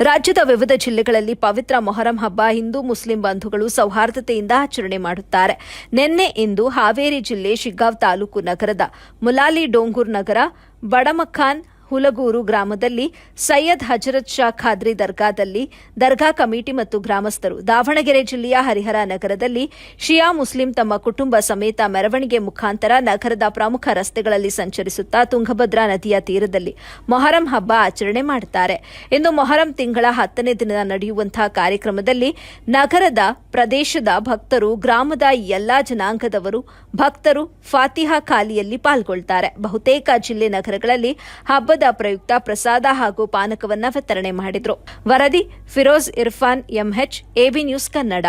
ರಾಜ್ಯದ ವಿವಿಧ ಜಿಲ್ಲೆಗಳಲ್ಲಿ ಪವಿತ್ರ ಮೊಹರಂ ಹಬ್ಬ ಹಿಂದೂ ಮುಸ್ಲಿಂ ಬಂಧುಗಳು ಸೌಹಾರ್ದತೆಯಿಂದ ಆಚರಣೆ ಮಾಡುತ್ತಾರೆ. ನಿನ್ನೆ ಇಂದು ಹಾವೇರಿ ಜಿಲ್ಲೆ ಶಿಗ್ಗಾಂವ್ ತಾಲೂಕು ನಗರದ ಮುಲಾಲಿ ಡೋಂಗೂರ್ ನಗರ, ಬಡಮಖಾನ್ ಹುಲಗೂರು ಗ್ರಾಮದಲ್ಲಿ ಸೈಯದ್ ಹಜರತ್ ಶಾ ಖಾದ್ರಿ ದರ್ಗಾದಲ್ಲಿ ದರ್ಗಾ ಕಮಿಟಿ ಮತ್ತು ಗ್ರಾಮಸ್ಥರು ದಾವಣಗೆರೆ ಜಿಲ್ಲೆಯ ಹರಿಹರ ನಗರದಲ್ಲಿ ಶಿಯಾ ಮುಸ್ಲಿಂ ತಮ್ಮ ಕುಟುಂಬ ಸಮೇತ ಮೆರವಣಿಗೆ ಮುಖಾಂತರ ನಗರದ ಪ್ರಮುಖ ರಸ್ತೆಗಳಲ್ಲಿ ಸಂಚರಿಸುತ್ತಾ ತುಂಗಭದ್ರಾ ನದಿಯ ತೀರದಲ್ಲಿ ಮೊಹರಂ ಹಬ್ಬ ಆಚರಣೆ ಮಾಡುತ್ತಾರೆ. ಇಂದು ಮೊಹರಂ ತಿಂಗಳ ಹತ್ತನೇ ದಿನ ನಡೆಯುವಂತಹ ಕಾರ್ಯಕ್ರಮದಲ್ಲಿ ನಗರದ ಪ್ರದೇಶದ ಭಕ್ತರು, ಗ್ರಾಮದ ಎಲ್ಲಾ ಜನಾಂಗದವರು, ಭಕ್ತರು ಫಾತಿಹಾ ಖಾಲಿಯಲ್ಲಿ ಪಾಲ್ಗೊಳ್ತಾರೆ. ಬಹುತೇಕ ಜಿಲ್ಲೆ ನಗರಗಳಲ್ಲಿ ಹಬ್ಬದ ಪ್ರಯುಕ್ತ ಪ್ರಸಾದ ಹಾಗೂ ಪಾನಕವನ್ನ ವಿತರಣೆ ಮಾಡಿದ್ರು. ವರದಿ Feroz Irfan MH AB news Kannada.